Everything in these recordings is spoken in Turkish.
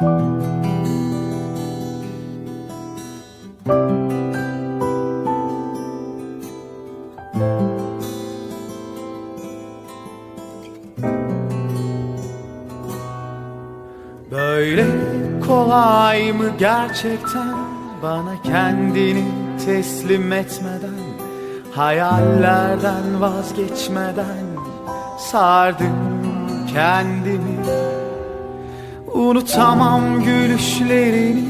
Böyle kolay mı gerçekten bana kendini teslim etmeden Hayallerden vazgeçmeden sardım kendimi Unutamam gülüşlerini.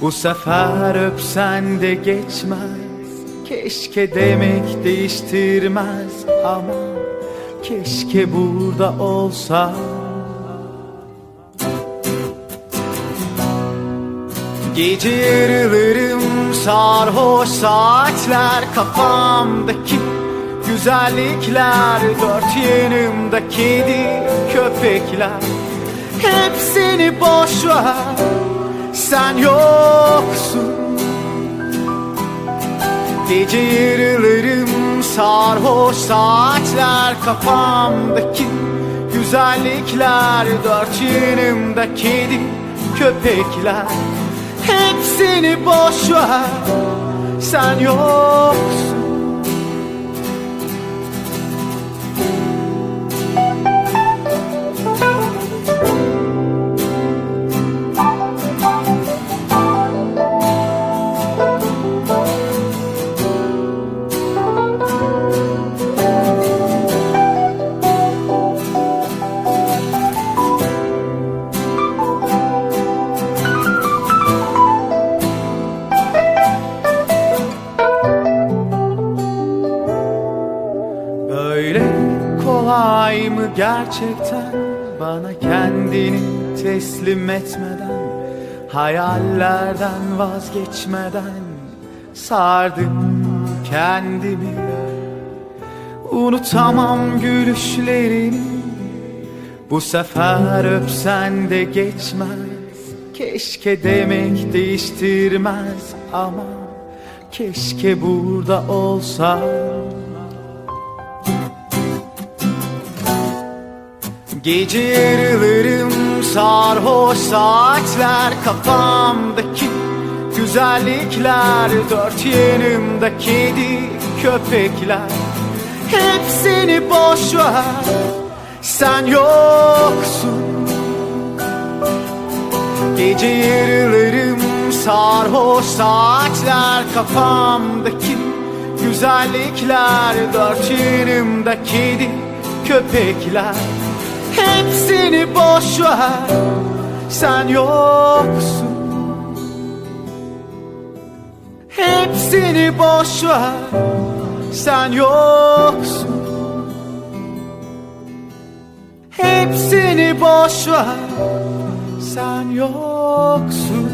Bu sefer öpsen de geçmez. Keşke demek değiştirmez ama Keşke burada olsa. Gece yarılarım sarhoş saatler Kafamdaki güzellikler. Dört yanımda kedi köpekler Hepsini boş ver. Sen yoksun. Gece yarılarım sarhoş saatler Kafamdaki güzellikler Dört yanımda kedi köpekler. Hepsini boş ver. Sen yoksun gerçekten bana kendini teslim etmeden Hayallerden vazgeçmeden sardım kendimi. Unutamam gülüşlerini Bu sefer öpsen de geçmez. Keşke demek değiştirmez ama Keşke burada olsa Gece yarılarım sarhoş saatler Kafamdaki güzellikler Dört yanımda kedi köpekler Hepsini boş ver Sen yoksun. Gece yarılarım sarhoş saatler Kafamdaki güzellikler Dört yanımda kedi köpekler Hepsini boş ver. Sen yoksun. Hepsini boş ver. Sen yoksun. Hepsini boş ver. Sen yoksun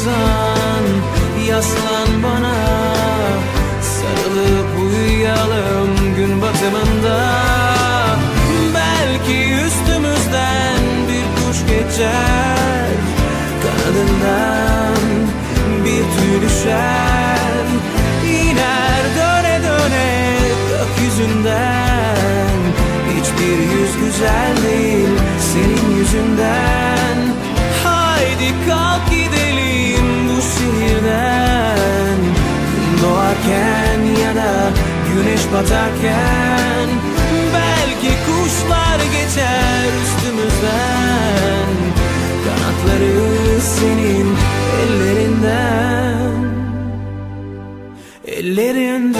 Yorulursan yaslan bana. Sarılıp uyuyalım gün batımında. Belki üstümüzden bir kuş geçer. Kanadından bir tüy düşer. İner döne döne gökyüzünden. Hiçbir yüz güzel değil senin yüzünden. Haydi kalk doğarken ya da güneş batarken Belki kuşlar geçer üstümüzden. Kanatları senin ellerinden. Ellerinden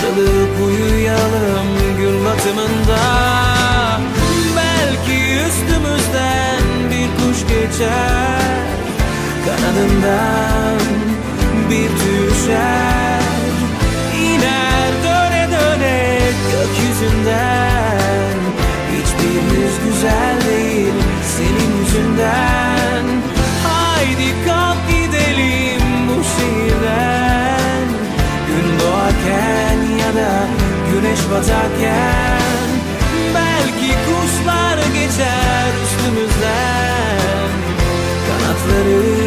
Sarılıp uyuyalım gün batımında. Belki üstümüzden bir kuş geçer. Kanadından bir düşer güneş batarken Belki kuşlar geçer üstümüzden. Kanatları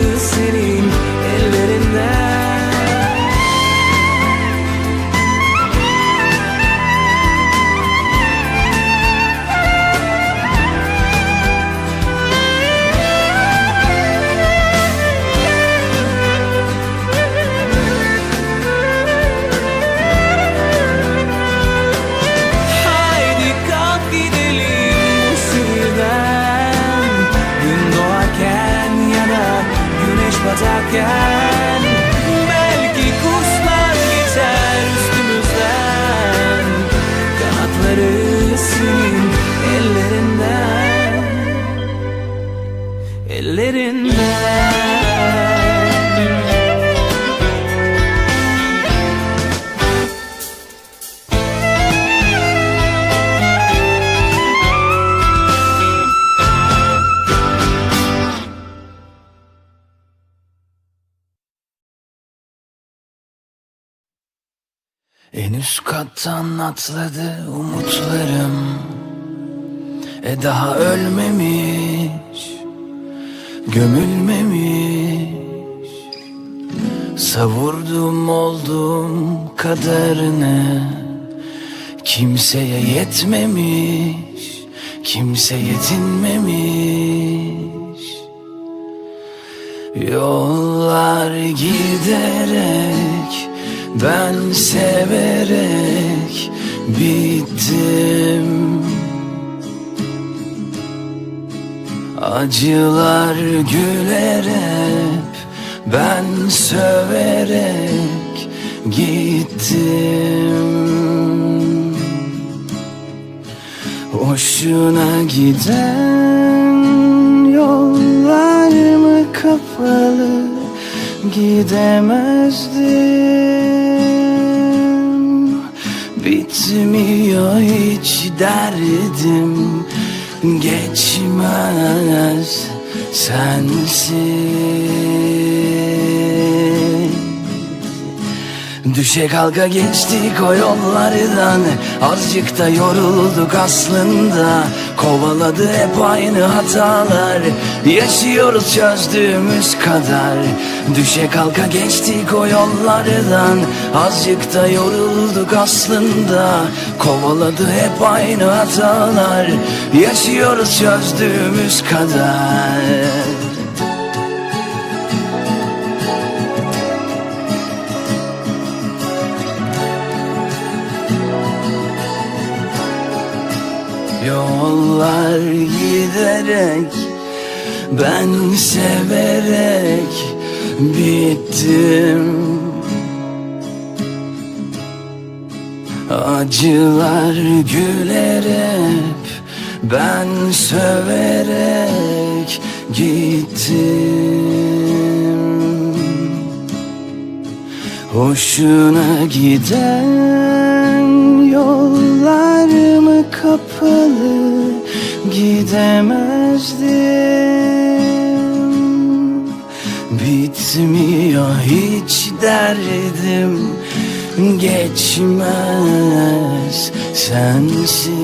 En üst kattan atladı umutlarım. E daha ölmemiş Gömülmemiş. Savurdum oldum kadarını Kimseye yetmemiş Kimse yetinmemiş Yollar giderek ben severek bittim. Acılar gülerek ben söverek gittim. Hoşuna giden yollar mı kapalı gidemezdim. Bitmiyor hiç derdim. Geçmez sensiz Düşe kalka geçtik o yollardan. Azıcık da yorulduk aslında. Kovaladı hep aynı hatalar. Yaşıyoruz çözdüğümüz kadar. Düşe kalka geçtik o yollardan. Azıcık da yorulduk aslında. Kovaladı hep aynı hatalar. Yaşıyoruz çözdüğümüz kadar Yollar giderek ben severek bittim. Acılar gülerek Ben söverek gittim. Hoşuna giden geçmez. Sensiz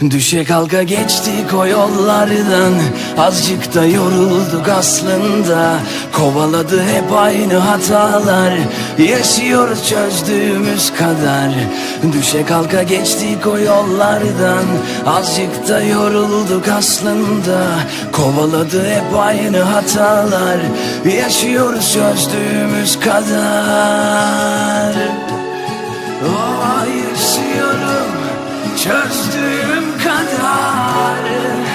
Düşe kalka geçtik o yollardan. Azıcık da yorulduk aslında. Kovaladı hep aynı hatalar. Yaşıyoruz çözdüğümüz kadar. Düşe kalka geçtik o yollardan. Azıcık da yorulduk aslında. Kovaladı hep aynı hatalar. Yaşıyoruz çözdüğümüz kadar. Oh yaşıyorum çözdüğüm kadar.